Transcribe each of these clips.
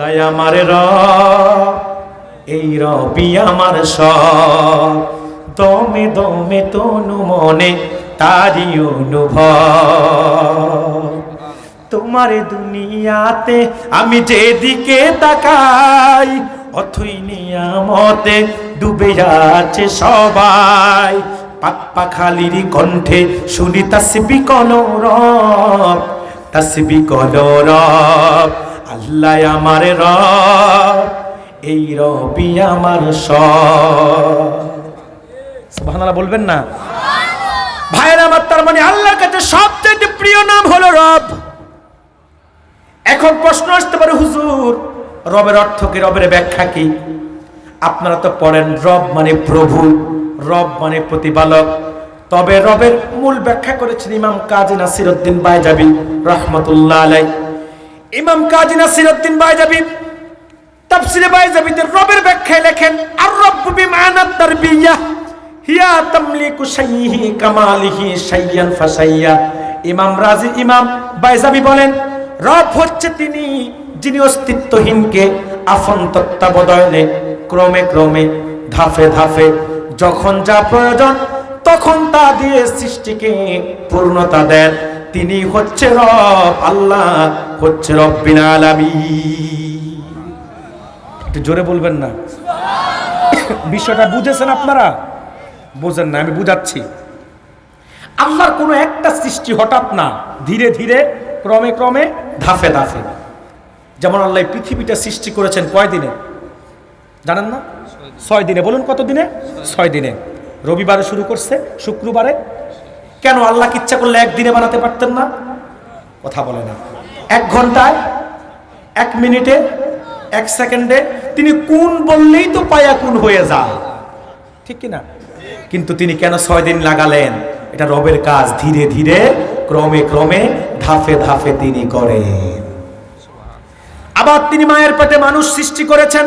আল্লাহ আমার রব, এই রবি আমার সব। দমে দমে তনু মনে তারি অনুভব। তোমার দুনিয়াতে আমি যেদিকে তাকাই, অথই নিয়ামতে ডুবে যাচ্ছে সবাই। পাপ্পা খালির কণ্ঠে শুনি তাসবি কলরব তাসবি কলরব আল্লাহ আমার র এই রবি আমার সুবহানাল্লাহ বলবেন না? ভাইয়ের আমার তার মানে আল্লাহর কাছে সবচেয়ে প্রিয় নাম হলো রব। এখন প্রশ্ন আসতে পারে হুজুর রবের অর্থ কি রবের ব্যাখ্যা কি? আপনারা তো পড়েন রব মানে প্রভু রব মানে প্রতিপালক। তবে রবের মূল ব্যাখ্যা করেছেন ইমাম কাজী নাসিরউদ্দিন বাইজাবি রহমতুল্লাহ আলাই ইমাম কাজী নাসিরউদ্দিন বাইজাবি তাফসিরে বাইজাবিতে রবের ব্যাখ্যায় লেখেন, আর রব্বু বিমানাত তারবিয়া, হিয়া তামলিকু শাইহি কামালিহি শাইয়ান ফাসাইয়া ইমাম রাজি ইমাম বাইজাবি বলেন, রব হচ্ছে তিনি যিনি অস্তিত্বহীনকে আফন তত্ত্বাবধানে ক্রমে ক্রমে ধাফে ধাফে যখন যা প্রয়োজন তখন তা দিয়ে সৃষ্টিকে পূর্ণতা দেন। তিনি হচ্ছে রব, আল্লাহ হচ্ছে রব্বিন আলামিন। একটু জোরে বলবেন না। বিষয়টা বুঝেছেন আপনারা? বোঝেন না, আমি বুঝাচ্ছি। আল্লাহর কোনো একটা সৃষ্টি হঠাৎ না, ধীরে ধীরে, ক্রমে ক্রমে ধাফে ধাফে যেমন আল্লাহ পৃথিবীটা সৃষ্টি করেছেন কয় দিনে? জানেন না? ছয় দিনে। বলুন কত দিনে? ছয় দিনে। রবিবারে শুরু করছে, শুক্রবারে কেন আল্লাহ ইচ্ছা করলে একদিনে বানাতে পারতেন না? কথা বলে না। এক ঘন্টায়, এক মিনিটে, এক সেকেন্ডে তিনি কোন বললেই তো পায়া কোন হয়ে যায়। ঠিক কিনা কিন্তু তিনি কেন ছয় দিন লাগালেন? এটা রবের কাজ। ধীরে ধীরে, ক্রমে ক্রমে ধাফে ধাফে তিনি করেন। আবার তিনি মায়ের পেটে মানুষ সৃষ্টি করেছেন।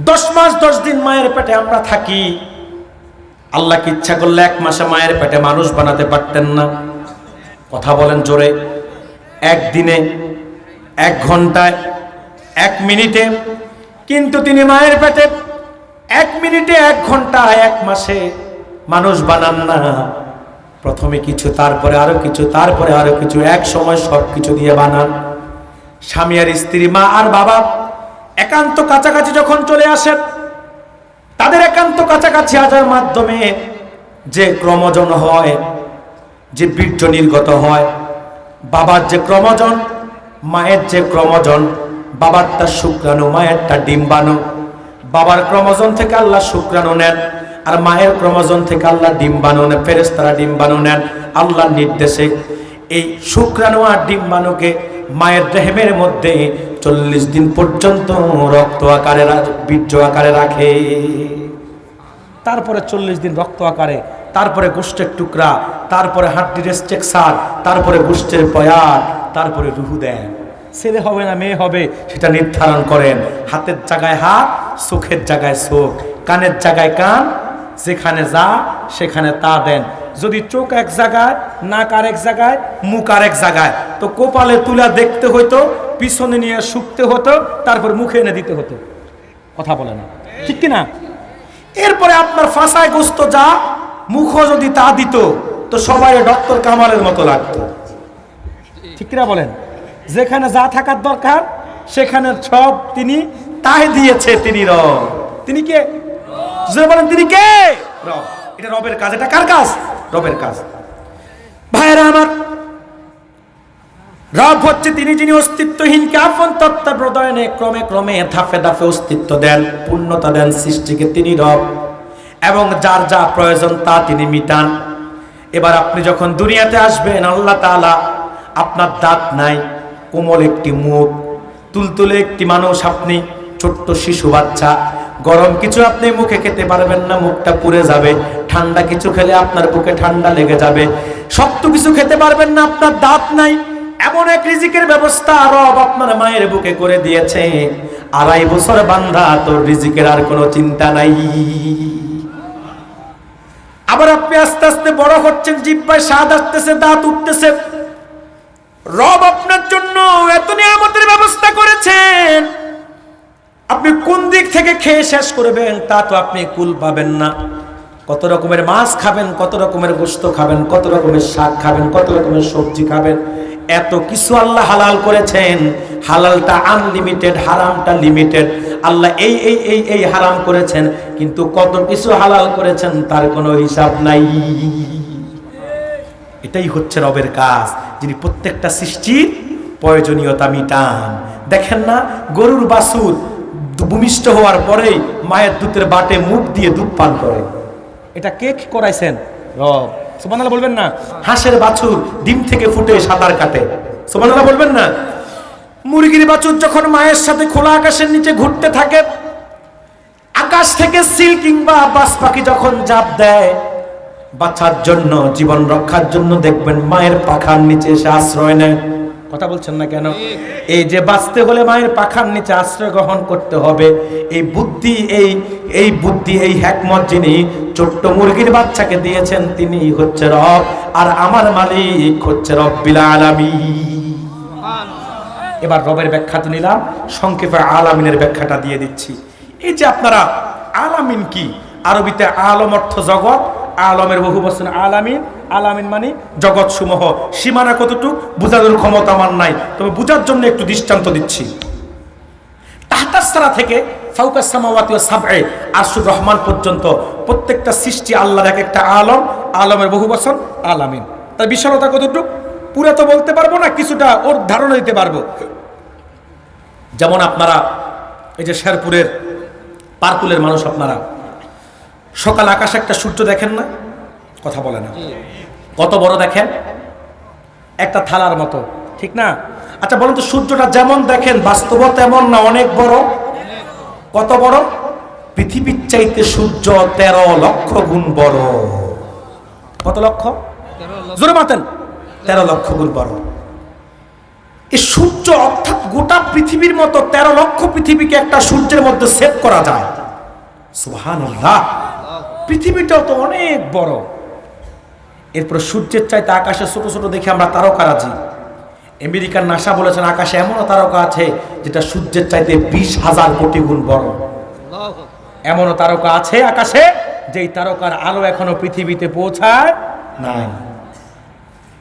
দশ মাস দশ দিন মায়ের পেটে আমরা থাকি। আল্লাহকে ইচ্ছা করলে এক মাসে মায়ের পেটে মানুষ বানাতে পারতেন না। কথা বলেন জোরে। একদিনে, এক ঘন্টায়, এক মিনিটে, কিন্তু তিনি মায়ের পেটে এক মিনিটে, এক ঘন্টায়, এক মাসে মানুষ বানান না। প্রথমে কিছু, তারপরে আরও কিছু, তারপরে আরও কিছু, এক সময় সব কিছু দিয়ে বানান। স্বামী আর স্ত্রী, মা আর বাবা একান্ত কাছাকাছি যখন চলে আসেন তাদের একান্ত কাছাকাছি আসার মাধ্যমে যে ক্রমজন হয়, যে বীর্য নির্গত হয়, বাবার যে ক্রমজন, মায়ের যে ক্রমজন বাবারটা শুক্রাণু মায়েরটা ডিম্বাণু, বাবার ক্রমজন থেকে আল্লাহ শুক্রাণু নেন, আর মায়ের ক্রমজন থেকে আল্লাহ ডিম্বাণু নেন ফেরেস্তারা ডিম্বাণু নেন, আল্লাহর নির্দেশে। এই শুক্রাণু আর ডিম্বাণুকে মায়ের দেহের মধ্যে চল্লিশ দিন পর্যন্ত রক্ত আকারে বীর্য আকারে রাখে। তারপরে চল্লিশ দিন রক্ত আকারে, তারপরে গোষ্ঠের টুকরা, তারপরে হাড্ডির স্ট্রেকচার তারপরে গোষ্ঠের পয়ার, তারপরে রুহু দেন। ছেলে হবে না মেয়ে হবে, সেটা নির্ধারণ করেন। হাতের জায়গায় হাত, চোখের জায়গায় চোখ, কানের জায়গায় কান, যেখানে যা, সেখানে তা দেন। যদি চোখ এক জায়গায় নাক আর এক জায়গায়, মুখ আর এক জায়গায়। তো কোপালে তুলা দেখতে হতো পিছনে নিয়ে শুকতে হতো, তারপর মুখে এনে দিতে হতো। কথা বলে না। ঠিক কিনা এরপরে আপনার ফাঁসায় গোস্ত যা মুখ যদি তা দিত, তো সবাই ডক্টর কামালের মতো লাগতো। ঠিক কিনা বলেন? যেখানে যা থাকার দরকার, সেখানে সব তিনি তাই দিয়েছে তিনি র তিনি কে? বলেন, তিনি কে? রব। এটা রবের কাজ। এটা কার কাজ? রবের কাজ। ভাইয়েরা আমার। রব হচ্ছে তিনি যিনি অস্তিত্বহীনকে আপন তত্ত্বাবধানে ক্রমে ক্রমে ধাপে ধাপে অস্তিত্ব দেন, পূর্ণতা দেন সৃষ্টিকে তিনি রব, এবং যার যা প্রয়োজন তা তিনি মিটান। এবার আপনি যখন দুনিয়াতে আসবেন, আল্লাহ তাআলা আপনার দাঁত নাই, কোমল একটি মুখ, তুলতুলে একটি মানুষ আপনি, ছোট্ট শিশু বাচ্চা গরম কিছু আপনি মুখে খেতে পারবেন না, মুখটা পুড়ে যাবে। ঠান্ডা কিছু খেলে আপনার বুকে ঠান্ডা লেগে যাবে। শক্ত কিছু খেতে পারবেন না, আপনার দাঁত নাই। এমন এক রিজিকের ব্যবস্থা রব আপনার মায়ের বুকে করে দিয়েছে। আড়াই বছর বান্ধা তোর রিজিকের আর কোনো চিন্তা নাই। আবার আপনি আস্তে আস্তে বড় হচ্ছেন, জিব্বায় স্বাদ আসতেছে, দাঁত উঠতেছে। রব আপনার জন্য এত নিয়ামতের ব্যবস্থা করে কোন দিক থেকে খেয়ে শেষ করবেন, তা তো আপনি কুল পাবেন না। কত রকমের মাছ খাবেন, কত রকমের গোস্ত খাবেন, কত রকমের শাক খাবেন, কত রকমের সবজি খাবেন। এত কিছু আল্লাহ হালাল করেছেন। হালালটা আনলিমিটেড হারামটা লিমিটেড আল্লাহ এই এই এই এই হারাম করেছেন, কিন্তু কত কিছু হালাল করেছেন, তার কোনো হিসাব নাই। এটাই হচ্ছে রবের কাজ, যিনি প্রত্যেকটা সৃষ্টির প্রয়োজনীয়তা মিটান। দেখেন না, গরুর বাছুর ভূমিষ্ঠ হওয়ার পরেই মায়ের দুধের বাটে মুখ দিয়ে দুধ পান করে। এটা কে করাইছেন? রব। বলবেন না? হাঁসের বাছুর ডিম থেকে ফুটে সাঁতার কাটে। সুবহানাল্লাহ বলবেন না? মুরগির বাছুর যখন মায়ের সাথে খোলা আকাশের নিচে ঘুরতে থাকে, আকাশ থেকে সিল কিংবা বাস পাখি যখন জাপ দেয় বাঁচার জন্য, জীবন রক্ষার জন্য দেখবেন মায়ের পাখার নিচে এসে আশ্রয় নেয়। কথা বলছেন না কেন? এই যে বাঁচতে হলে মায়ের পাখার নিচে আশ্রয় গ্রহণ করতে হবে। এই বুদ্ধি, এই এই বুদ্ধি, এই হ্যাকমত যিনি ছোট্ট মুরগির বাচ্চাকে দিয়েছেন, তিনি হচ্ছে রব। আর আমার মালিক হচ্ছে রব্বিল আলামিন। এবার রবের ব্যাখ্যা তো নিলাম, সংক্ষেপে আলামিনের ব্যাখ্যাটা দিয়ে দিচ্ছি। এই যে আপনারা, আলামিন কি? আরবিতে আলম অর্থ জগৎ, আলমের বহু বচন আলামিন আলামিন মানে জগৎ সমূহ সীমানা কতটুক? বোঝানোর ক্ষমতা আমার নাই। তবে বোঝার জন্য একটু দৃষ্টান্ত দিচ্ছি। তাহতাসারা থেকে ফাউকাস সামাওয়াতি ওয়া সাবএ আরশুর রহমান পর্যন্ত প্রত্যেকটা সৃষ্টি আল্লাহর এক একটা আলম, আলমের বহু বচন, আলামিন। তার বিশালতা কতটুক? পুরো তো বলতে পারব না, কিছুটা ওর ধারণা দিতে পারব। যেমন আপনারা, এই যে শেরপুরের পারকুলের মানুষ আপনারা, সকাল আকাশে একটা সূর্য দেখেন না? কথা বলে না। কত বড় দেখেন? একটা থালার মতো, ঠিক না? আচ্ছা বলুন তো, সূর্যটা যেমন দেখেন বাস্তব তেমন না অনেক বড়? কত বড়? পৃথিবীর চাইতে সূর্য তেরো লক্ষ গুণ বড়। কত লক্ষ? জোরে মাতেন। তেরো লক্ষ গুণ বড়। এই সূর্য অর্থাৎ গোটা পৃথিবীর মতো তেরো লক্ষ পৃথিবীকে একটা সূর্যের মধ্যে সেভ করা যায়। সুহান পৃথিবীটাও তো অনেক বড়। এরপর সূর্যের চাইতে আকাশে ছোট ছোট দেখে আমরা তারকারাজি আমেরিকার নাসা বলেছেন আকাশে এমনও তারকা আছে যেটা সূর্যের চাইতে বিশ হাজার কোটি গুণ বড়। এমনও তারকা আছে আকাশে যেই তারকার আলো এখনও পৃথিবীতে পৌঁছায় নাই।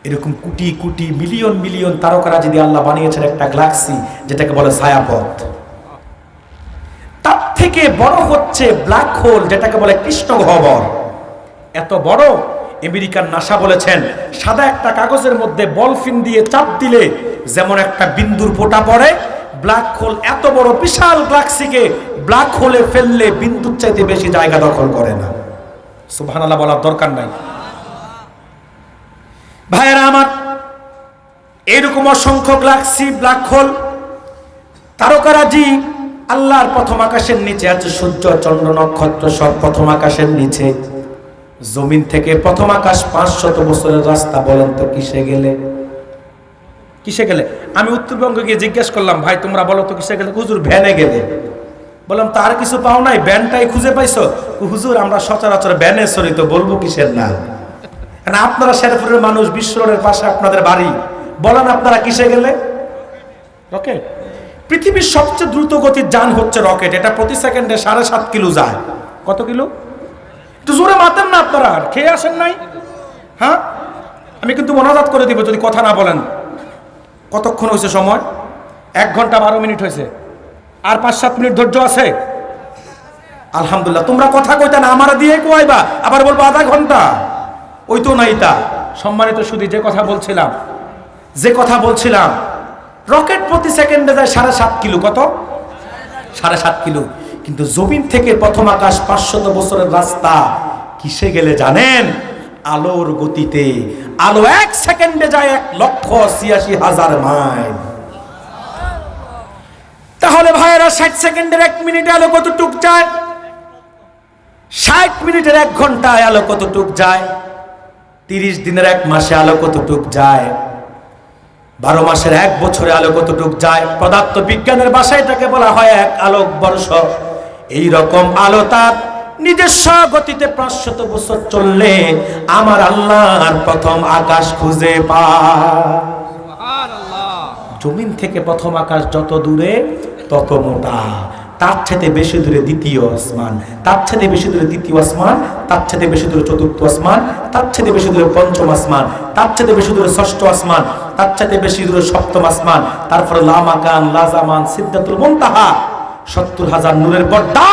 এরকম কোটি কোটি মিলিয়ন মিলিয়ন তারকারা যদি আল্লাহ বানিয়েছেন একটা গ্যালাক্সি যেটাকে বলে ছায়াপথ। তার থেকে বড় হচ্ছে ব্ল্যাক হোল যেটাকে বলে কৃষ্ণ গহ্বর এত বড় আমেরিকান নাসা বলেছেন, সাদা একটা কাগজের মধ্যে বলফিন দিয়ে চাপ দিলে যেমন একটা বিন্দুর ফোঁটা পড়ে, ব্ল্যাক হোল এত বড় বিশাল গ্যালাক্সিকে ব্ল্যাক হোলে ফেললে বিন্দুর চাইতে বেশি জায়গা দখল করে না। সুবহানাল্লাহ বলার দরকার নাই। ভাইয়েরা আমার, এরকম অসংখ্য গ্যালাক্সি ব্ল্যাক হোল, তারকারাজি আল্লাহর প্রথম আকাশের নিচে আছে, সূর্য, চন্দ্র, নক্ষত্র, সব প্রথম আকাশের নিচে। জমিন থেকে প্রথম আকাশ পাঁচশত বছরের রাস্তা বলেন তো কিসে গেলে? কিসে গেলে? আমি উত্তরবঙ্গে গিয়ে জিজ্ঞেস করলাম, ভাই, তোমরা বলো তো কিসে গেলে? হুজুর, ভ্যানে গেলে। বললাম তার কিছু পাও নাই? ভ্যানটাই খুঁজে পাইছো? হুজুর, আমরা সচরাচর ভ্যানে সরি তো বলব কিসের না? আপনারা শেরপুরের মানুষ, বিশ্ব রোডের পাশে আপনাদের বাড়ি। বলেন আপনারা কিসে গেলে? রকেট। পৃথিবীর সবচেয়ে দ্রুত গতির যান হচ্ছে রকেট। এটা প্রতি সেকেন্ডে সাড়ে সাত কিলো যায়। কত কিলো? একটু জোরে মাতেন না আপনারা, আর খেয়ে আসেন নাই। হ্যাঁ? আমি কিন্তু মনাজাত করে দিব যদি কথা না বলেন। কতক্ষণ হয়েছে সময়? এক ঘণ্টা বারো মিনিট হয়েছে। আর পাঁচ সাত মিনিট ধৈর্য আছে? আলহামদুলিল্লাহ। তোমরা কথা কইতে না, আমার দিয়ে কোয়াইবা। আবার বলব আধা ঘণ্টা। ওই তো নাই তা। সম্মানিত শুধু যে কথা বলছিলাম, যে কথা বলছিলাম, রকেট প্রতি সেকেন্ডে যায় সাড়ে সাত কিলো। কত? সাড়ে সাত কিলো। কিন্তু জমিন থেকে প্রথম আকাশ পাঁচশত বছরের রাস্তা, কিসে গেলে জানেন? আলোর গতিতে। আলো এক সেকেন্ডে যায় এক লক্ষ ছিয়াশি হাজার মাইল। তাহলে ভাইয়েরা, ষাট সেকেন্ডের এক মিনিটে আলো কতটুক যায়? ষাট মিনিটের এক ঘন্টায় আলো কতটুক যায়? তিরিশ দিনের এক মাসে আলো কতটুক যায়? বারো মাসের এক বছরে আলো কতটুক যায়? পদার্থ বিজ্ঞানের ভাষায় এটাকে বলা হয় এক আলোক বর্ষ এই রকম আলো তার নিজস্ব গতিতে পাঁচশত বছর চললে আমার আল্লাহর প্রথম আকাশ খুঁজে পায় জমিন থেকে প্রথম আকাশ যত দূরে তত মোটা। তার সাথে বেশি দূরে দ্বিতীয় আসমান। তার সাথে বেশি দূরে তৃতীয় আসমান। তার সাথে বেশি দূরে চতুর্থ আসমান। তার সাথে বেশি দূরে পঞ্চম আসমান। তার সাথে বেশি দূরে ষষ্ঠ আসমান। তার সাথে বেশি দূরে সপ্তম আসমান। তারপরে লামাকান লাজামান সিদ্ধাতুল মুনতাহা। সত্তর হাজার নূরের পর্দা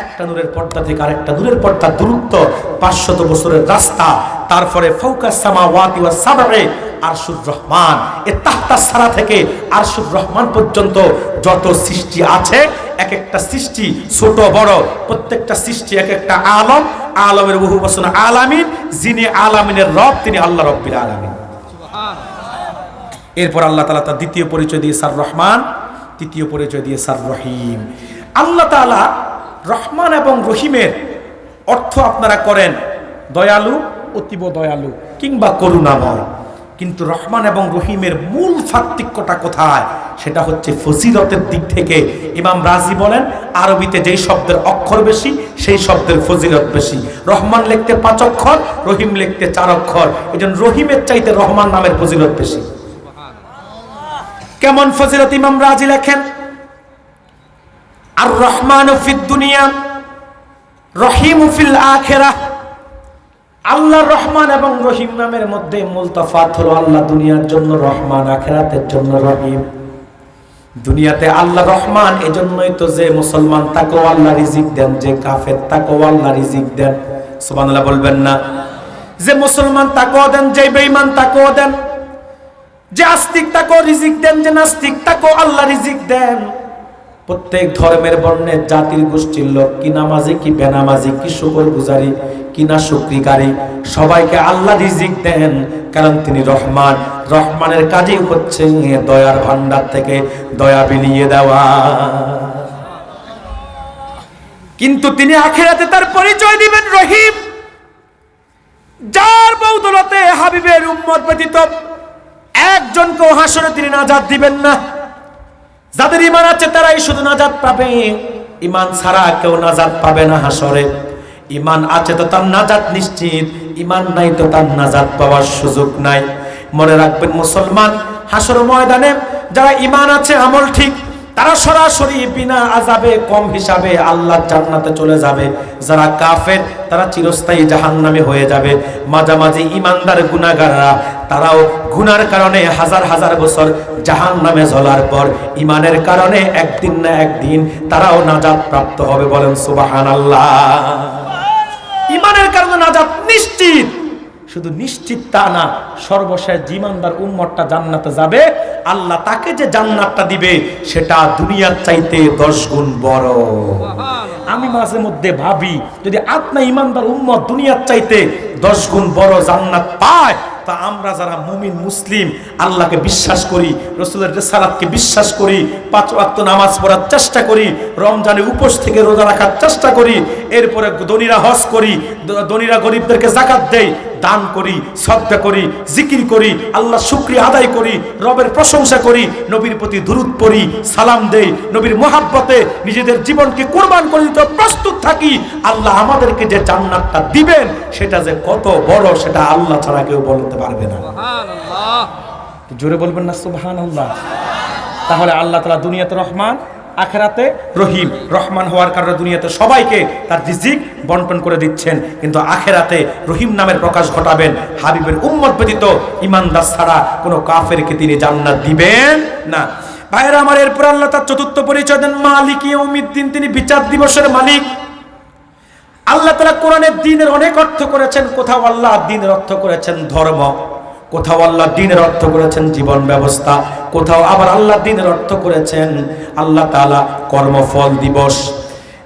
একটা নূরের পর্দা থেকে আরেকটা নূরের পর্দা দূরত্ব পাঁচশত বছরের রাস্তা তারপরে ফৌকা সামা ওয়াতি ওয়া সাবারে আরশুর রহমান। এ তাহতা সারা থেকে আরশুর রহমান পর্যন্ত যত সৃষ্টি আছে এক একটা সৃষ্টি ছোট বড় প্রত্যেকটা সৃষ্টি এক একটা আলম আলমের বহু বছর আলামিন যিনি আলামিনের রব তিনি আল্লাহ রব্বিল আলামিন। এরপর আল্লাহ তালা তার দ্বিতীয় পরিচয় দিয়ে সার রহমান তৃতীয় পরিচয় দিয়ে সার রহিম। আল্লাহ তালা রহমান এবং রহিমের অর্থ আপনারা করেন দয়ালু, অতীব দয়ালু কিংবা করুণাময়। কিন্তু রহমান এবং রহিমের মূল পার্থক্যটা কোথায়? সেটা হচ্ছে ফজিলতের দিক থেকে। ইমাম রাজি বলেন, আরবিতে যেই শব্দের অক্ষর বেশি, সেই শব্দের ফজিলত বেশি। রহমান লিখতে পাঁচ অক্ষর, রহিম লিখতে চার অক্ষর। এই রহিমের চাইতে রহমান নামের ফজিলত বেশি। কেমন ফজিলত ইমাম রাজি লেখেন? আর রহমান ফিদ দুনিয়া, রহিম ফিল আখেরা। আল্লাহ রহমান এবং রহিম নামের মধ্যে মূল তফাত হলো আল্লাহ দুনিয়ার জন্য রহমান, আখেরাতের জন্য রহিম। দুনিয়াতে আল্লাহ রহমান, এজন্যই তো যে মুসলমান তাকেও আল্লাহ রিজিক দেন, যে কাফের তাকেও আল্লাহ রিজিক দেন। সুবহানাল্লাহ বলবেন না। যে মুসলমান তাকেও দেন, যে বেঈমান তাকেও দেন। যে আস্তিক তাকেও রিজিক দেন, যে নাস্তিক তাকেও আল্লাহ রিজিক দেন। প্রত্যেক ধর্মের বর্ণের জাতির গোষ্ঠীর লোক, কি নামাজি, কি বেনামাজি, কি শুকর গুজারি কি না শুক্রিকারী সবাইকে আল্লাহ রিজিক দেন, কারণ তিনি রহমান। রহমানের কাজই হচ্ছে দয়ার ভান্ডার থেকে দয়া বিলিয়ে দেওয়া। কিন্তু তিনি আখেরাতে তার পরিচয় দিবেন রহিম। যার বৌদলতে হাবিবের উম্মত ব্যতীত একজনকেও হাসরে তিনি নাজাদ দিবেন না। যাদের ইমান আছে তারাই শুধু নাজাদ পাবে। ইমান ছাড়া কেউ নাজাদ পাবে না হাসরে। ইমান আছে তো তার নাজাদ নিশ্চিত ইমান নাই তো তার নাজাদ পাওয়ার সুযোগ নাই। মনে রাখবেন মুসলমান, হাসর ময়দানে যারা ইমান আছে আমল ঠিক তারা সরাসরি বিনা আজাবে কম হিসাবে আল্লাহ জান্নাতে চলে যাবে। যারা কাফের তারা চিরস্থায়ী জাহান্নামে হয়ে যাবে। মাঝামাঝি ইমানদার গুনাহগাররা তারাও গুনার কারণে হাজার হাজার বছর জাহান নামে জ্বলার পর ইমানের কারণে একদিন না একদিন তারাও নাজাত প্রাপ্ত হবে বলেন সুবাহান আল্লাহ ইমানের কারণে নাজাত নিশ্চিত। শুধু নিশ্চিত তা না সর্বশেষ জিমানদার উম্মতটা জান্নাতে যাবে। আল্লাহ তাকে যে জান্নাতটা দিবে সেটা দুনিয়ার চাইতে দশ গুণ বড়। আমি মাঝে মধ্যে ভাবি যদি আপনা ইমানদার উম্মত দুনিয়ার চাইতে দশ গুণ বড় জান্নাত পায় তা আমরা যারা মুমিন মুসলিম আল্লাহকে বিশ্বাস করি রসুলের রেসালাতকে বিশ্বাস করি পাঁচ ওয়াক্ত নামাজ পড়ার চেষ্টা করি রমজানে উপোস থেকে রোজা রাখার চেষ্টা করি এরপরে ধনীরা হজ করি দ- ধনীরা গরিবদেরকে জাকাত দেই দান করি শ্রদ্ধা করি জিকির করি আল্লাহ শুক্রিয়া আদায় করি রবের প্রশংসা করি নবীর প্রতি দুরুদ পড়ি সালাম দেই নবীর মোহাব্বতে নিজেদের জীবনকে কোরবান করে দিতে প্রস্তুত থাকি। আল্লাহ আমাদেরকে যে জান্নাতটা দিবেন সেটা যে কত বড় সেটা আল্লাহ ছাড়া কেউ বলতে পারবে না। জোরে বলবেন না সুবহান আল্লাহ তাহলে আল্লাহ তালা দুনিয়াতে রহমান আখেরাতে রহিম, রহমান হওয়ার কারণে দুনিয়াতে সবাইকে তার রিজিক বন্টন করে দিচ্ছেন। কিন্তু আখেরাতে রহিম নামের প্রকাশ ঘটাবেন, হাবিবের উম্মত ব্যতীত ইমানদার ছাড়া কোনো কাফেরকে তিনি জান্নাত দিবেন না। ভাইরা আমার, এরপর আল্লাহ তার চতুর্থ পরিচয় দেন, মালিক ইয়ৌমিদ্দিন তিনি বিচার দিবসের মালিক। আল্লাহ তালা কোরআনের দিনের অনেক অর্থ করেছেন, কোথাও আল্লাহ দিনের অর্থ করেছেন ধর্ম। কোথাও আল্লাহ দিনের অর্থ করেছেন জীবন ব্যবস্থা, কোথাও আবার আল্লাহ দিনের অর্থ করেছেন আল্লাহ তাআলা কর্মফল দিবস।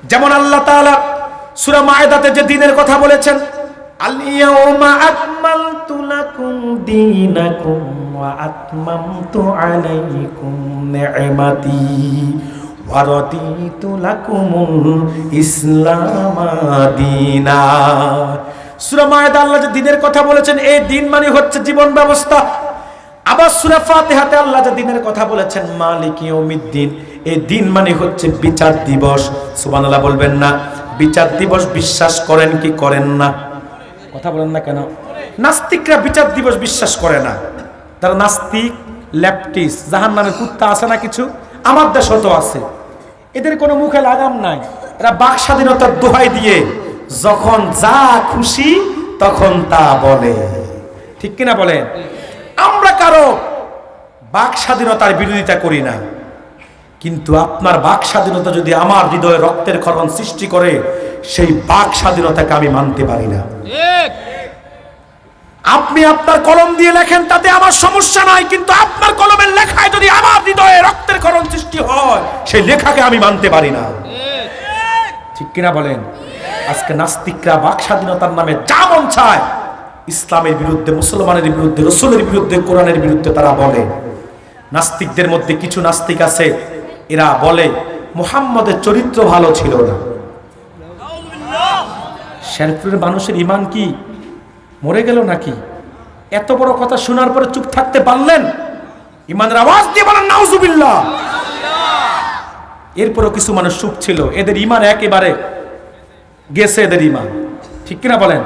যেমন আল্লাহ তাআলা সূরা মায়দাতে যে দিনের কথা বলেছেন ইসলাম দীনা। সূরা মায়দা আল্লাহ যে দিনের কথা বলেছেন, এই দিন মানে হচ্ছে জীবন ব্যবস্থা। আবার সূরা ফাতিহাতে আল্লাহ যে দিনের কথা বলেছেন, মালিক ইয়াউমিদ্দিন, এই দিন মানে হচ্ছে বিচার দিবস। সুবহানাল্লাহ বলবেন না, বিচার দিবস বিশ্বাস করেন কি করেন না? কথা বলেন না কেন? নাস্তিকরা বিচার দিবস বিশ্বাস করে না। তারা নাস্তিক ল্যাপটিস জাহান নামে কুত্তা আছে না কিছু? আমার দেশও তো আছে। এদের কোনো মুখে লাগাম নাই। এরা বাক স্বাধীনতার দোহাই দিয়ে যখন যা খুশি তখন তা বলে। ঠিক কিনা বলেন? আমরা কারও বাক স্বাধীনতার বিরোধিতা করি না। কিন্তু আপনার বাক স্বাধীনতা যদি আমার হৃদয়ে রক্তের ক্ষরণ সৃষ্টি করে সেই বাক স্বাধীনতাকে আমি মানতে পারি না। আপনি আপনার কলম দিয়ে লেখেন তাতে আমার সমস্যা নাই কিন্তু আপনার কলমের লেখায় যদি আমার হৃদয়ে রক্তের ক্ষরণ সৃষ্টি হয় সেই লেখাকে আমি মানতে পারি না। ঠিক কিনা বলেন? আজকে নাস্তিকরা বাক স্বাধীনতার নামে যা মন চায়, ইসলামের বিরুদ্ধে, মুসলমানের বিরুদ্ধে, রসুলের বিরুদ্ধে, কোরআনের বিরুদ্ধে তারা বলে। নাস্তিকদের মধ্যে কিছু নাস্তিক আছে, এরা বলে, মুহাম্মদের চরিত্র ভালো ছিল না। শেরপুরের মানুষের ইমান কি? মরে গেল নাকি? এত বড় কথা শোনার পরে চুপ থাকতে পারলেন? ইমানের আওয়াজ দিয়ে বলেন, নাউজুবিল্লাহ। এরপরও কিছু মানুষ চুপ ছিল, এদের ইমান একেবারে গেছে এদের ইমান। ঠিক কিনা বলেন?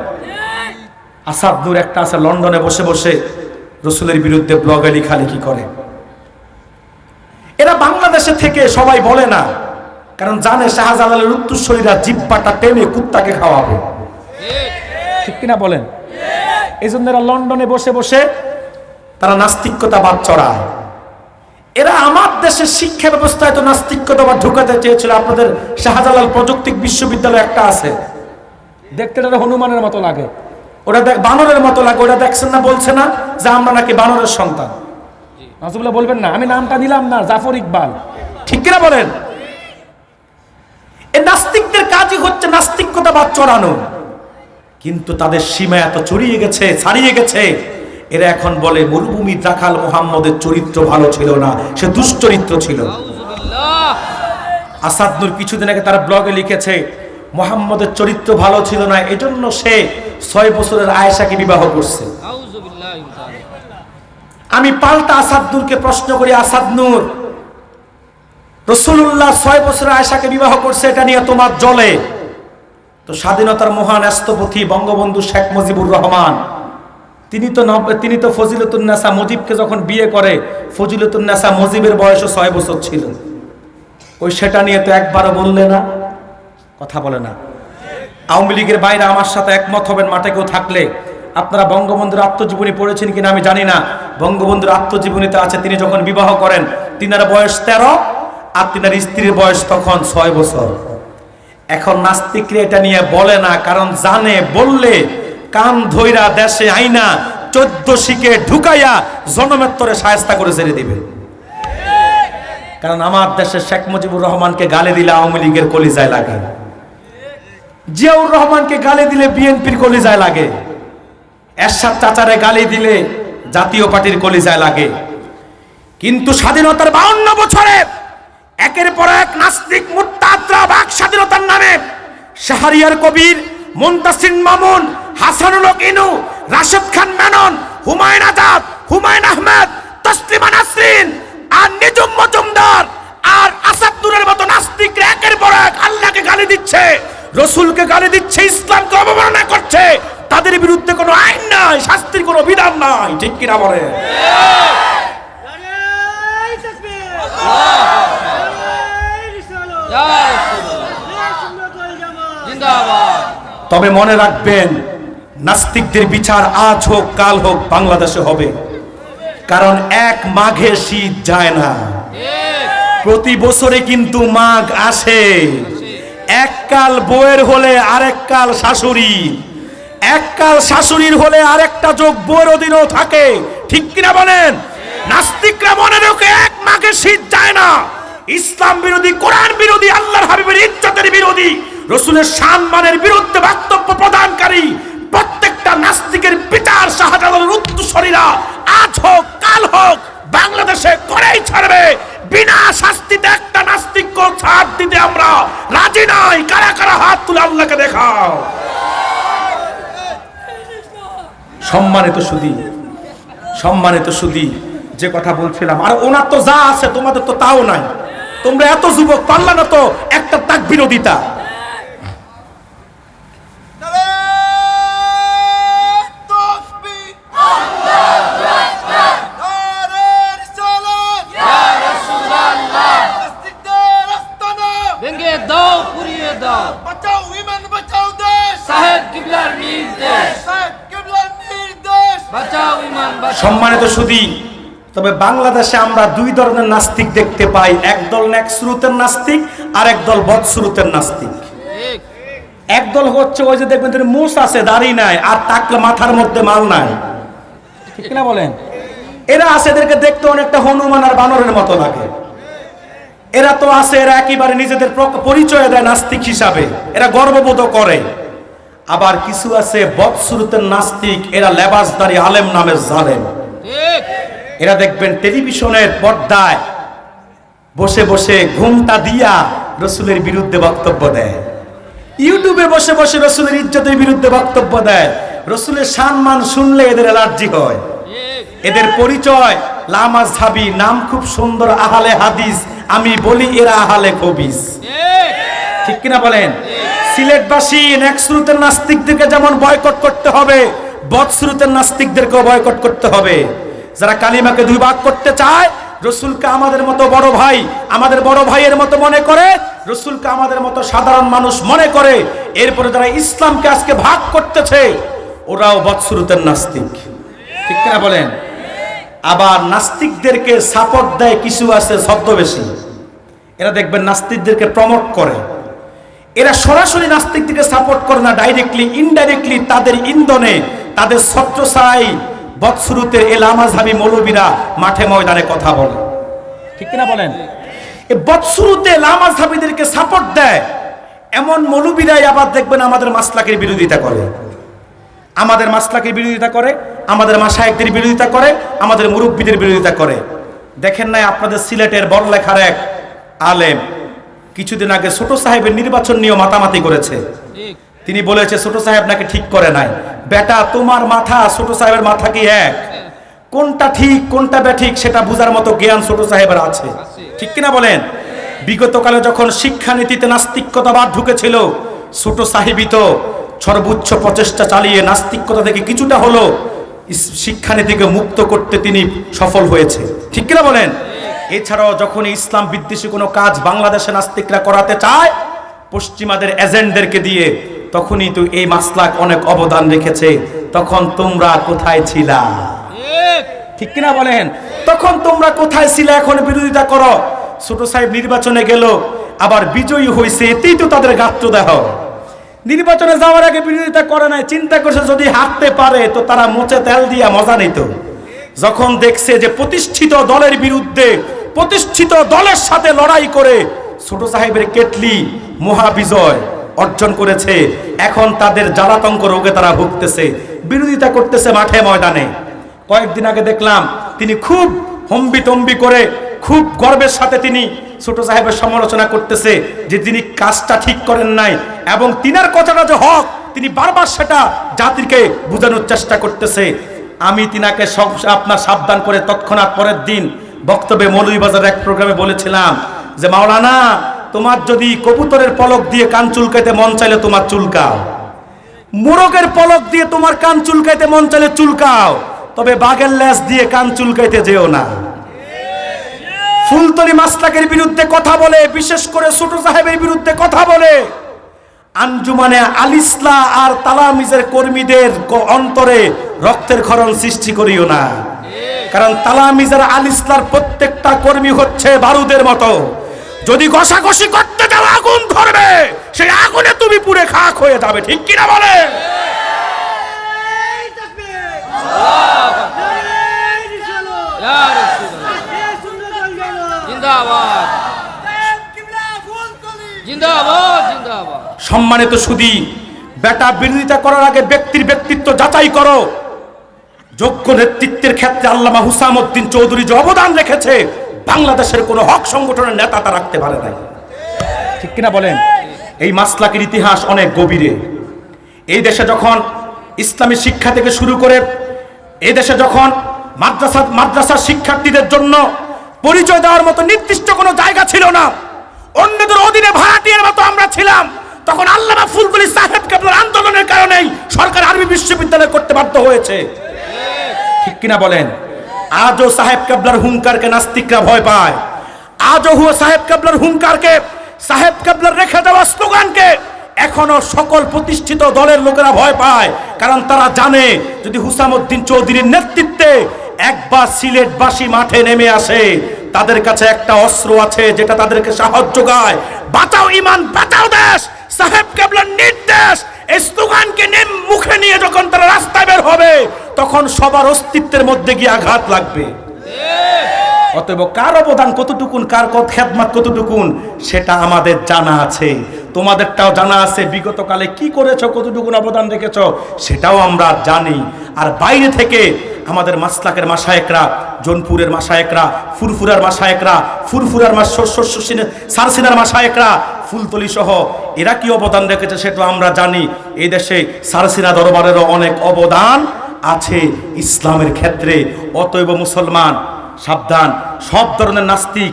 আসাদ নূর একটা আছে, লন্ডনে বসে বসে রসুলের বিরুদ্ধে ব্লগে লেখালেখি করে। এরা বাংলাদেশে থেকে সবাই বলে না, কারণ জানে শাহজালালের উত্তরসরীরা জিব্বাটা টেনে কুত্তাকে খাওয়াবে। ঠিক কিনা বলেন? এই জন্য এরা লন্ডনে বসে বসে তারা নাস্তিকতাবাদ চড়ায়। এরা আমার দেশের শিক্ষা ব্যবস্থায় তো নাস্তিকতাবাদ ঢুকাতে চেয়েছিল। আপনাদের শাহজালাল প্রযুক্তি বিশ্ববিদ্যালয় একটা আছে। দেখতে হনুমানের মতো লাগে। ওরা দেখ, বানরের মতো লাগে। ওরা দেখছেন না, বলছে না যে আমরা নাকি বানরের সন্তান। নাজুবুল্লাহ বলবেন না, আমি নামটা নিলাম না, জাফর ইকবাল। ঠিক কিনা বলেন? এই নাস্তিকদের কাজই হচ্ছে নাস্তিকতাবাদ চড়ানো। কিন্তু তাদের সীমা এত চড়িয়ে গেছে, ছাড়িয়ে গেছে। এরা এখন বলে মরুভূমি রাখাল মোহাম্মদের চরিত্র ভালো ছিল না সে দুশ্চরিত্র ছিল। আসাদ নূর কিছুদিন আগে তার ব্লগে লিখেছে মোহাম্মদের চরিত্র ভালো ছিল না এজন্য সে ছয় বছরের আয়েশাকে বিবাহ করছে। আমি পাল্টা আসাদ নূরকে প্রশ্ন করি আসাদ নূর রসুল্লাহ ছয় বছরের আয়েশাকে বিবাহ করছে এটা নিয়ে তোমার জলে? তো স্বাধীনতার মহান রাষ্ট্রপতি বঙ্গবন্ধু শেখ মুজিবুর রহমান তিনি তো তিনি তো ফজিলতুন্নেসা মুজিবকে যখন বিয়ে করে ফজিলতুন্নেসা মুজিবের বয়সও ছয় বছর ছিল। ওই সেটা নিয়ে তো একবারও বললে না, কথা বলে না। আওয়ামী লীগের বাইরে আমার সাথে একমত হবেন মাঠে কেউ থাকলে। আপনারা বঙ্গবন্ধুর আত্মজীবনী পড়েছেন কিনা আমি জানি না। বঙ্গবন্ধুর আত্মজীবনীতে আছে, তিনি যখন বিবাহ করেন, তিনার বয়স তেরো, আর তিনার স্ত্রীর বয়স তখন ছয় বছর। এখন নাস্তিকরা এটা নিয়ে বলে না, কারণ জানে, বললে কান ধইরা দেশে আইনা চোদ্দ শিখে ঢুকাইয়া জনমেত্তরে সায়স্তা করে ছেড়ে দিবে। কারণ আমার দেশে শেখ মুজিবুর রহমানকে গালি দিলে আওয়ামী লীগের কলিজায় লাগে। জিয়াউর রহমানকে গালি দিলে বিএনপির কলিজায় লাগে। এরশাদ চাচারে গালি দিলে জাতীয় পার্টির কলিজায় লাগে। কিন্তু স্বাধীনতার বাউন্ন বছরে একের পর এক নাস্তিক মুত্তাদ্রা বাক স্বাধীনতার নামে শাহরিয়ার কবির মুন্তাসিন মামুন হাসানুল হক ইনু রাশেদ খান মেনন হুমায়ুন আজাদ হুমায়ুন আহমেদ তসলিমা নাসরিন আর নিজুম মজুমদার আর আসাদুরের মতো নাস্তিকরা একের পর এক আল্লাহকে গালি দিচ্ছে রসুলকে গালি দিচ্ছে ইসলামকে অবমাননা করছে। তাদের বিরুদ্ধে কোনো আইন নাই শাস্তির কোনো বিধান নাই ঠিক কিনা বলে তবে মনে রাখবেন নাস্তিকদের বিচার আজ হোক, কাল হোক, বাংলাদেশে হবে। কারণ এক মাঘে শীত যায় না। প্রতি বছরে কিন্তু মাঘ আসে। এক কাল বউয়ের হলে আরেক কাল শাশুড়ি। এক কাল শাশুড়ির হলে আরেকটা যোগ বউয়ের অধীনেও থাকে। ঠিক কিনা বলেন? নাস্তিকরা মনে রেখে এক মাঘে শীত যায় না। ইসলাম বিরোধী, কোরআন বিরোধী, আল্লাহর হাবিবের ইজ্জতের বিরোধী, রসুলের সম্মানের বিরুদ্ধে বক্তব্য প্রদানকারী প্রত্যেকটা নাস্তিকের বিচার শাহজালালের উত্তরসরীরা আজ হোক, কাল হোক, বাংলাদেশে করেই ছাড়বে। বিনা শাস্তিতে একটা নাস্তিক ছাড় দিতে আমরা রাজি নাই। কারা কারা হাত তুলে আল্লাহকে দেখাও? সম্মানিত সুদী সম্মানিত সুদী, যে কথা বলছিলাম, আর ওনার তো যা আছে, তোমাদের তো তাও নাই। তোমরা এত যুবক, পারলা না তো একটা তাক বিরোধিতা সুদী তবে বাংলাদেশে আমরা দুই ধরনের নাস্তিক দেখতে পাই একদল ন্যাক স্রোতের নাস্তিক আর একদল বদ স্রোতের নাস্তিক। একদল হচ্ছে ওই যে দেখবেন তিনি মুস আছে, দাড়ি নাই, আর টাকলা মাথার মধ্যে মাল নাই। ঠিক না বলেন? এরা আছে এদেরকে দেখতে অনেকটা হনুমান আর বানরের মতো লাগে। এরা তো আছে, এরা একেবারে নিজেদের পরিচয় দেয় নাস্তিক হিসাবে। এরা গর্ববোধ করে। আবার কিছু আছে বৎসুরতের নাস্তিক, এরা লেবাসদারি আলেম নামের জালেম। এরা দেখবেন টেলিভিশনের পর্দায় বসে বসে ঘুমটা দিয়া রসুলের বিরুদ্ধে বক্তব্য দেয়। ইউটিউবে বসে বসে রসুলের ইজ্জতের বিরুদ্ধে বক্তব্য দেয়। রসুলের সম্মান শুনলে এদের অ্যালার্জি হয়। এদের পরিচয় লামাজ ঝাবি নাম খুব সুন্দর, আহালে হাদিস, আমি বলি এরা আহালে কবিস ঠিক ঠিক কিনা বলেন? সিলেটবাসী নেক্সরুতের নাস্তিকদেরকে যেমন বয়কট করতে হবে বৎসরুতের নাস্তিকদেরকেও বয়কট করতে হবে। যারা কালিমাকে দুই ভাগ করতে চায়, রসুলকে আমাদের মতো বড় ভাই, আমাদের বড় ভাইয়ের মতো মনে করে, রসুলকে আমাদের মতো সাধারণ মানুষ মনে করে, এরপরে যারা ইসলামকে আজকে ভাগ করতেছে, ওরাও বৎসরুতের নাস্তিক। ঠিক কিনা বলেন? আবার নাস্তিকদেরকে সাপোর্ট দেয় কিছু আছে ছদ্মবেশী। এরা দেখবেন নাস্তিকদেরকে প্রমোট করে। এরা সরাসরি নাস্তিকদেরকে সাপোর্ট করে না ডাইরেক্টলি ইনডাইরেক্টলি তাদের ইন্ধনে, তাদের ছত্রসাই বৎসরুতের এলামাঝাবি মৌলবীরা মাঠে ময়দানে কথা বলে। ঠিক কিনা বলেন? এই বৎসরুতে লামাঝাবিদেরকে সাপোর্ট দেয়। এমন মৌলবীরাই আবার দেখবেন আমাদের মাসলাকের বিরোধিতা করে। আমাদের মাসলাকের বিরোধিতা করে, আমাদের মাসায়কদের বিরোধিতা করে, আমাদের মুরব্বীদের বিরোধিতা করে। দেখেন নাই আপনাদের সিলেটের বড়লেখার এক আলেম, কিছুদিন আগে ছোট সাহেবের নির্বাচন নিয়ে মাতামাতি করেছে। তিনি বলেছে, ছোট সাহেব নাকি ঠিক করে নাই। বেটা, তোমার মাথা ছোট সাহেবের মাথা কি এক? কোনটা ঠিক, কোনটা ব্যাঠিক সেটা বুঝার মতো জ্ঞান ছোট সাহেবের আছে। ঠিক কিনা বলেন? বিগত কালে যখন শিক্ষানীতিতে নাস্তিকতাবাদ ঢুকেছিল, ছোট সাহেবই তো সর্বোচ্চ প্রচেষ্টা চালিয়ে নাস্তিকতা থেকে কিছুটা হলো শিক্ষানীতিকে মুক্ত করতে তিনি সফল হয়েছে। ঠিক কিনা বলেন? এছাড়াও যখন ইসলাম বিদ্বেষী কোনো কাজ বাংলাদেশে নাস্তিকরা করাতে চায়, পশ্চিমাদের এজেন্টদেরকে দিয়ে তখনই তো এই মাসলাক অনেক অবদান রেখেছে। তখন তোমরা কোথায় ছিলা? ঠিক। কিনা বলেন? তখন তোমরা কোথায় ছিলে এখন বিরোধিতা করো? ছোট সাহেব নির্বাচনে গেল আবার বিজয়ী হয়েছে এতেই তো তাদের গাত্র দেহ। নির্বাচনে যাওয়ার আগে বিরোধিতা করে নাই চিন্তা করছে যদি হাঁটতে পারে তো তারা মোচে তেল দিয়া মজা নিত। যখন দেখছে যে প্রতিষ্ঠিত দলের বিরুদ্ধে প্রতিষ্ঠিত দলের সাথে লড়াই করে ছোট সাহেবের কেটলি মহাবিজয়। অর্জন করেছে। এখন তাদের জ্বালাতঙ্ক রোগে তারা ভুগতেছে। বিরোধিতা করতেছে মাঠে ময়দানে। কয়েকদিন আগে দেখলাম তিনি খুব হম্বি তম্বি করে, খুব গর্বের সাথে তিনি ছোট সাহেবের সমালোচনা করতেছে যে তিনি কাজটা ঠিক করেন নাই এবং তিনার কথাটা যে হক, তিনি বারবার সেটা জাতিকে বোঝানোর চেষ্টা করতেছে। আমি তিনাকে সব আপনার সাবধান করে তৎক্ষণাৎ পরের দিন বক্তব্যে মৌলভীবাজার এক প্রোগ্রামে বলেছিলাম যে, মাওলানা তোমার যদি কবুতরের পলক দিয়ে কান চুলকাইতে মন চাইলে তোমার চুলকাও। মোরগের পলক দিয়ে তোমার কান চুলকাইতে মন চাইলে চুলকাও। তবে বাঘের ল্যাস দিয়ে কান চুলকাইতে যেও না। ফুলতলি মাসলাকের বিরুদ্ধে কথা বলে, বিশেষ করে ছোট সাহেবের বিরুদ্ধে কথা বলে। আঞ্জুমানে আলিসলা আর তালামিজের কর্মীদের অন্তরে রক্তের ক্ষরণ সৃষ্টি করিও না। কারণ তালামিজের আলিসলার প্রত্যেকটা কর্মী হচ্ছে বারুদের মতো। যদি ঘষাঘষি করতে যাও, আগুন ধরবে। সেই আগুনে তুমি পুড়ে খাক হয়ে যাবে, ঠিক কিনা বলে? সম্মানিত সুদী, বেটা বিরোধিতা করার আগে ব্যক্তির ব্যক্তিত্ব যাচাই করো। যোগ্য নেতৃত্বের ক্ষেত্রে আল্লামা হুসামউদ্দিন চৌধুরী যে অবদান রেখেছে বাংলাদেশের কোনো হক সংগঠনের নেতা তা রাখতে পারে নাই। ঠিক কিনা বলেন? এই মাসলাকের ইতিহাস অনেক গভীরে। এই দেশে যখন ইসলামী শিক্ষা থেকে শুরু করে, এই দেশে যখন মাদ্রাসা, মাদ্রাসার শিক্ষার্থীদের জন্য পরিচয় দেওয়ার মতো নির্দিষ্ট কোনো জায়গা ছিল না, অন্যদের অধীনে ভাড়াটিয়ার মতো আমরা ছিলাম, তখন আল্লামা ফুলগুলি সাহেব কেবলার আন্দোলনের কারণেই সরকার আরবি বিশ্ববিদ্যালয় করতে বাধ্য হয়েছে। ঠিক কিনা বলেন? আজও সাহেব কেবলার হুঙ্কারকে নাস্তিকরা ভয় পায়। আজও হুয়া সাহেব কেবলার হুঙ্কারকে, সাহেব কেবলার রেখে দেওয়া স্লোগানকে এখনও সকল প্রতিষ্ঠিত দলের লোকেরা ভয় পায়। কারণ তারা জানে, যদি হুসামউদ্দিন চৌধুরীর নেতৃত্বে একবার সিলেটবাসী মাঠে নেমে আসে, তাদের কাছে একটা অস্ত্র আছে যেটা তাদেরকে সাহায্য যোগায়। বাঁচাও ইমান, বাঁচাও দেশ! সাহেব কেবলার নির্দেশ এই নেম মুখে নিয়ে যখন তারা রাস্তায় বের হবে, তখন সবার অস্তিত্বের মধ্যে গিয়ে আঘাত লাগবে। অতএব কার অবদান কতটুকুন, কার কত খেদমাত কতটুকুন, সেটা আমাদের জানা আছে। তোমাদেরটাও জানা আছে বিগত কালে কি করেছ, কতটুকুন অবদান রেখেছো, সেটাও আমরা জানি। আর বাইরে থেকে আমাদের মাসলাকের মাসায়েকরা, জোনপুরের মাসায়েকরা, ফুরফুরার মাসায়েকরা, ফুরফুরার মাস সারসিনার মাসায়েকরা, ফুলতলি সহ, এরা কি অবদান রেখেছে সেটা আমরা জানি। এই দেশে সারসিনা দরবারেরও অনেক অবদান আছে ইসলামের ক্ষেত্রে। অতএব মুসলমান, সাবধান, সব ধরনের নাস্তিক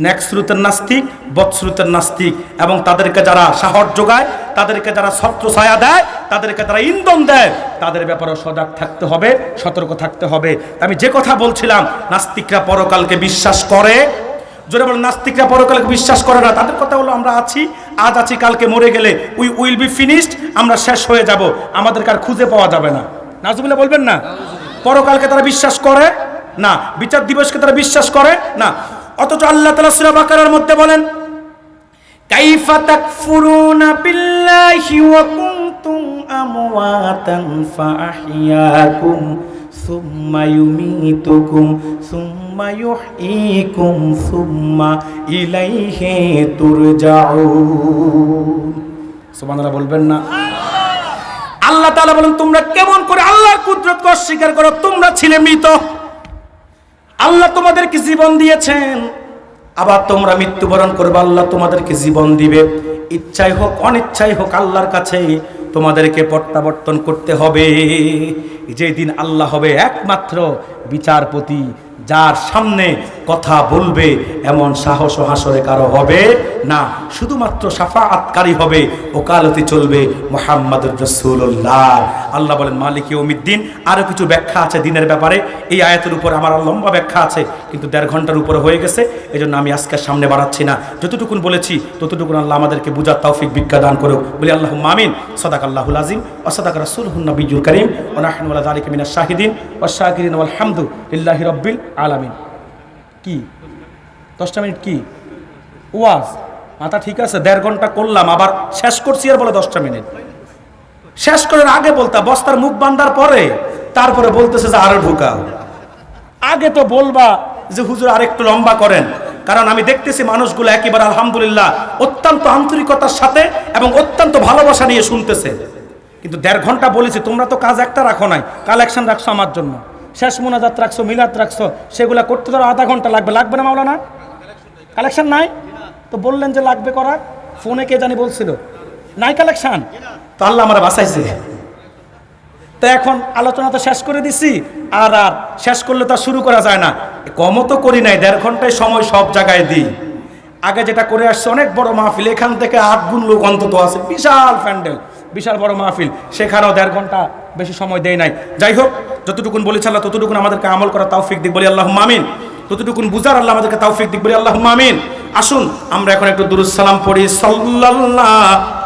ন্যাকশ্রুতের নাস্তিক বৎশ্রুতের নাস্তিক। এবং তাদেরকে যারা সাহস যোগায়, তাদেরকে যারা ছত্র ছায়া দেয়, তাদেরকে যারা ইন্ধন দেয়, তাদের ব্যাপারে সজাগ থাকতে হবে, সতর্ক থাকতে হবে। আমি যে কথা বলছিলাম, নাস্তিকরা পরকালকে বিশ্বাস করে। জোরে বলে নাস্তিকরা পরকালকে বিশ্বাস করে না। তাদের কথা হলো, আমরা আছি, আজ আছি, কালকে মরে গেলে উই উইল বি ফিনিশড আমরা শেষ হয়ে যাব, আমাদেরকে আর খুঁজে পাওয়া যাবে না। নাজুবিল্লাহ বলবেন না? পরকালকে তারা বিশ্বাস করে? না। বিচার দিবসকে তারা বিশ্বাস করে? না। অথচ আল্লাহ তালা সুরা বাকারার মধ্যে বলেন, কাইফা তাকফুরুনা বিল্লাহি ওয়া কুনতুম আমওয়াতান ফাআহইয়াকুম সুম্মা ইউমীতুকুম সুম্মা ইউহয়ীকুম সুম্মা ইলাইহি তুরজাউন। সুবহানাল্লাহ, বলবেন না। আল্লাহ তাআলা বলেন, তোমরা কেমন করে আল্লাহর কুদরতকে অস্বীকার করো? তোমরা ছিলে মৃত। আল্লাহ তোমাদেরকে জীবন দিয়েছেন। আবার তোমরা মৃত্যুবরণ করবে, আল্লাহ তোমাদেরকে জীবন দিবে। ইচ্ছাই হোক, অনিচ্ছাই হোক, আল্লাহর কাছে তোমাদেরকে প্রত্যাবর্তন করতে হবে। যেদিন আল্লাহ হবে একমাত্র বিচারপতি যার সামনে কথা বলবে, এমন সাহস ও হাসরে কারও হবে না। শুধুমাত্র সাফাআতকারী হবে, ওকালতি চলবে মোহাম্মদুর রসুল্লাহ আল্লাহ বলেন, মালিক ইউমিদ্দিন আরও কিছু ব্যাখ্যা আছে দিনের ব্যাপারে। এই আয়াতের উপর আমার লম্বা ব্যাখ্যা আছে, কিন্তু দেড় ঘণ্টার উপরে হয়ে গেছে এই জন্য আমি আজকে সামনে বাড়াচ্ছি না। যতটুকুন বলেছি, ততটুকুন আল্লাহ আমাদেরকে বুঝার তৌফিক বিজ্ঞা দান করুক। বলি আল্লাহ মামিন সদাক আল্লাহুল আজিম অসদাক রাসুল হুন্না বিজুল করিম ও নাহনুল্লাহ আলিক শাহিদিন ও শাহিদিন আলহামদু ইল্লাহি রব্বিল আলামিন। কি? দশটা মিনিট কি? ওয়াজ। মাথা ঠিক আছে? দেড় ঘণ্টা করলাম, আবার শেষ করছি আর বলে দশটা মিনিট। শেষ করার আগে বলতা, বস্তার মুখ বান্ধার পরে তারপরে বলতেছে যে আরও ঢুকাও। আগে তো বলবা যে হুজুর আরেকটু লম্বা করেন, কারণ আমি দেখতেছি মানুষগুলো একেবারে আলহামদুলিল্লাহ অত্যন্ত আন্তরিকতার সাথে এবং অত্যন্ত ভালোবাসা নিয়ে শুনতেছে। কিন্তু দেড় ঘণ্টা বলেছি, তোমরা তো কাজ একটা রাখো নাই, কালেকশন রাখছো আমার জন্য। শেষ মোনাজাত রাখছো মিলাদ রাখছো সেগুলা করতে ধরো আধা ঘণ্টা লাগবে। লাগবে না মাওলানা? কালেকশন নাই? তো বললেন যে লাগবে করা। ফোনে কে জানি বলছিল। নাই কালেকশন তো আল্লাহ আমার বাঁচাইছে। তো এখন আলোচনা তো শেষ করে দিছি আর আর শেষ করলে তো আর শুরু করা যায় না। কমও তো করি নাই দেড় ঘন্টায় সময় সব জায়গায় দিই। আগে যেটা করে আসছে অনেক বড় মাহফিল এখান থেকে আট গুণ লোক অন্তত আছে বিশাল প্যান্ডেল। বিশাল বড় মাহফিল। সেখানেও দেড় ঘণ্টা বেশি সময় দেয় নাই। যাই হোক, যতটুকুন বলেছে আল্লাহ, ততটুকুন আমাদেরকে আমল করা তৌফিক দিক বলি আল্লাহ মামিন ততটুকুন বুঝার আল্লাহ আমাদেরকে তৌফিক দিক বলি আল্লাহ মামিন আসুন, আমরা এখন একটু দুরুসালাম পড়ি। সাল্লাল্লাহ।